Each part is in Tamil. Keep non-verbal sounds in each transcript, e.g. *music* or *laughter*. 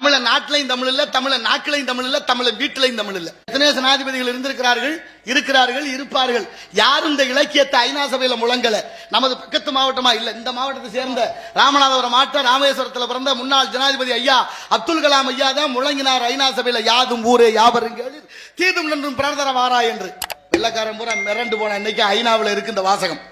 தமிழ நாட்டிலையும் தமிழ் இல்ல தமிழ நாட்டிலையும் தமிழ் இல்ல தமிழ வீட்டிலையும் தமிழ் இல்ல. எத்தனையோ ஜனாதிபதிகள் இருந்திருக்கிறார்கள் இருக்கிறார்கள் இருப்பார்கள். யாரும் இந்த இலக்கியத்தை ஐநா சபையில முழங்கல. நமது பக்கத்து மாவட்டமா இல்ல இந்த மாவட்டத்தை சேர்ந்த ராமநாதபுரம் மாவட்டம் ராமேஸ்வரத்துல பிறந்த முன்னாள் ஜனாதிபதி ஐயா அப்துல் கலாம் ஐயா தான் முழங்கினார் ஐநா சபையில. யாதும் ஊரே யாவருங்கள் தீதும் நன்றும் பிறந்தர வாரா என்று. வெள்ளக்காரன் பூரா மிரண்டு போன இன்னைக்கு ஐநாவில் இருக்கு இந்த வாசகம்.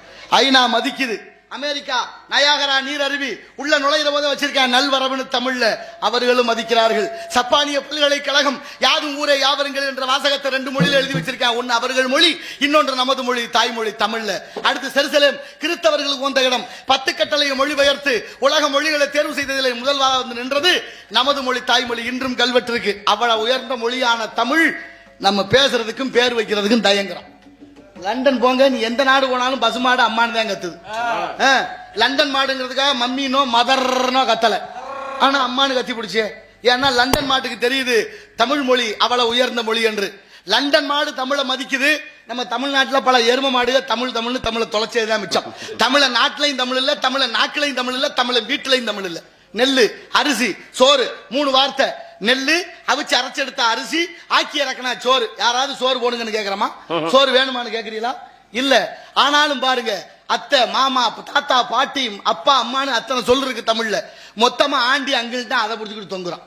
ஐநா மதிக்குது. அமெரிக்கா நயாகரா நீர் அருவி உள்ள நுழையிற போது வச்சிருக்காங்க நல்வரவுன்னு தமிழ்ல அவர்களும் மதிக்கிறார்கள். சப்பானிய பல்கலைக்கழகம் யாதும் ஊரே யாவருங்கள் என்ற வாசகத்தை ரெண்டு மொழியில் எழுதி வச்சிருக்காங்க ஒன்னு அவர்கள் மொழி இன்னொன்று நமது மொழி தாய்மொழி தமிழ்ல. அடுத்து செருசலேம் கிறிஸ்தவர்களுக்கு வந்த இடம். பத்து கட்டளையை மொழிபெயர்த்து உலக மொழிகளை தேர்வு செய்ததிலே முதல்வாக வந்து நின்றது நமது மொழி தாய்மொழி இன்றும் கல்வெட்டிருக்கு அவ்வளவு உயர்ந்த மொழியான தமிழ் நம்ம பேசுறதுக்கும் பேர் வைக்கிறதுக்கும் தயங்குறோம். லண்டன் போங்க நீ எந்த நாடு போனாலும் பசுமாடு அம்மானு தான் கத்துது. லண்டன் மாடுங்கிறதுக்காக மம்மினோ மதர்னோ கத்தல. ஆனா அம்மானு கத்தி பிடிச்சே. ஏன்னா லண்டன் மாட்டுக்கு தெரியுது தமிழ் மொழி அவ்வளவு உயர்ந்த மொழி என்று. லண்டன் மாடு தமிழை மதிக்குது. நம்ம தமிழ்நாட்டுல பல எரும மாடுகள் தமிழ் தமிழ்னு தமிழை தொலைச்சதுதான் மிச்சம். தமிழ நாட்டிலையும் தமிழ் இல்ல தமிழ நாக்கிலையும் தமிழ் இல்ல தமிழ வீட்டிலையும் தமிழ் இல்ல. நெல்லு அரிசி சோறு மூணு வார்த்தை. நெல்லு அவிச்சு அரைச்செடுத்த அரிசி ஆக்கி இறக்கினா சோறு. யாராவது சோறு போடுங்கன்னு கேக்குறமா? சோறு வேணுமான்னு கேக்குறீங்களா? இல்ல. ஆனாலும் பாருங்க அத்தை மாமா தாத்தா பாட்டி அப்பா அம்மான்னு அத்தனை சொல் இருக்கு தமிழ்ல. மொத்தமா ஆண்டி அங்கிள் தான் அதை புடிச்சுக்கிட்டு தொங்குறோம்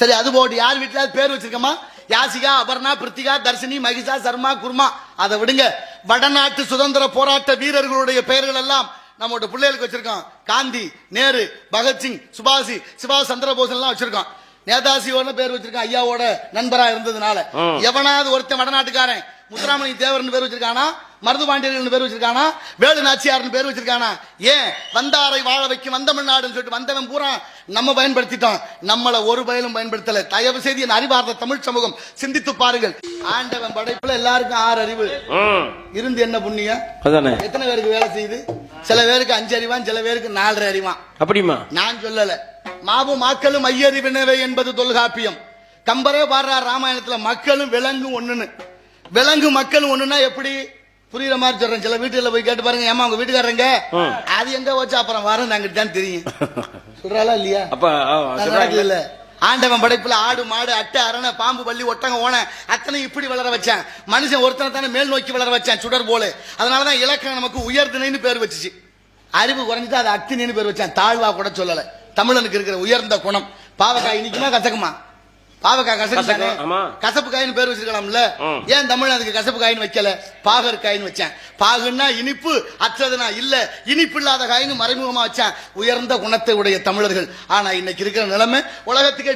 சரி அது போட்டு யார் வீட்டுல பேர் வச்சிருக்கமா? யாசிகா அபர்ணா பிருத்திகா தர்ஷினி மகிஷா சர்மா குர்மா. அதை விடுங்க. வடநாட்டு சுதந்திர போராட்ட வீரர்களுடைய பெயர்கள் எல்லாம் நம்மளோட பிள்ளைகளுக்கு வச்சிருக்கோம். காந்தி நேரு பகத்சிங் சுபாஷி சுபாஷ் சந்திரபோஸ் எல்லாம் வச்சிருக்கோம். நேதாஜியோட பேர் வச்சிருக்கான் ஐயாவோட நண்பரா இருந்ததுனால. எவனாவது ஒருத்தன் வடநாட்டுக்காரன் முத்துராமலிங்க தேவர்னு பேர் வச்சிருக்கானா? மருது பாண்டியர்கள் பேர் வச்சிருக்கானா? வேலு நாச்சியார்னு பேர் வச்சிருக்கானா? ஏன்? வந்தாரை வாழ வைக்கும் வந்தமிழ்நாடுன்னு சொல்லிட்டு வந்தவன் பூரா நம்ம பயன்படுத்திட்டோம். நம்மள ஒரு பயனும் பயன்படுத்தல. தயவு செய்து என் அறிவார்ந்த தமிழ் சமூகம் சிந்தித்து பாருங்கள். ஆண்டவன் படைப்புல எல்லாருக்கும் ஆறு அறிவு. இருந்து என்ன புண்ணியம்? எத்தனை பேருக்கு வேலை செய்யுது? சில பேருக்கு அஞ்சு அறிவான் சில பேருக்கு நாலரை அறிவான். அப்படிமா நான் சொல்லல. மாவும் மாக்களும் ஐயறிவினவை என்பது தொல்காப்பியம். கம்பரே பாடுறார் ராமாயணத்துல மக்களும் விலங்கும் ஒண்ணுன்னு. விலங்கு மக்களும் ஒண்ணுன்னா எப்படி? புரியுற மாதிரி சொல்றேன். சில வீட்டுல போய் கேட்டு பாருங்க. ஏமா உங்க வீட்டுக்காரங்க அது எங்க வச்சு அப்புறம் வரேன் அங்கிட்டு தான் தெரியும். *laughs* சொல்றாளா இல்லையா? இல்ல. ஆண்டவன் படைப்புல ஆடு மாடு அட்டை அரணை பாம்பு பள்ளி ஒட்டகம் ஓன அத்தனை இப்படி வளர வச்சேன். மனுஷன் ஒருத்தனை தானே மேல் நோக்கி வளர வச்சேன் சுடர் போல. அதனாலதான் இலக்கணம் நமக்கு உயர்திணைன்னு பேர் வச்சுச்சு. அறிவு குறைஞ்சிட்டு அது அக்தினின்னு பேர் வச்சேன். தாழ்வா கூட சொல்லல. தமிழனுக்கு இருக்கிற உயர்ந்த குணம். பாவக்காய் இனிக்குமா கசக்குமா? பாவக்காய் கசக்கு. கசப்பு காயின்னு பேர் வச்சிருக்கலாம்ல. ஏன் தமிழ் அதுக்கு கசப்பு காயின்னு வைக்கல? பாகர் காயின்னு வச்சேன். பாகுன்னா இனிப்பு அற்றதுனா இல்ல. இனிப்பு இல்லாத காயின்னு மறைமுகமா வச்சேன். உயர்ந்த குணத்தை உடைய தமிழர்கள். ஆனா இன்னைக்கு இருக்கிற நிலைமை உலகத்துக்கு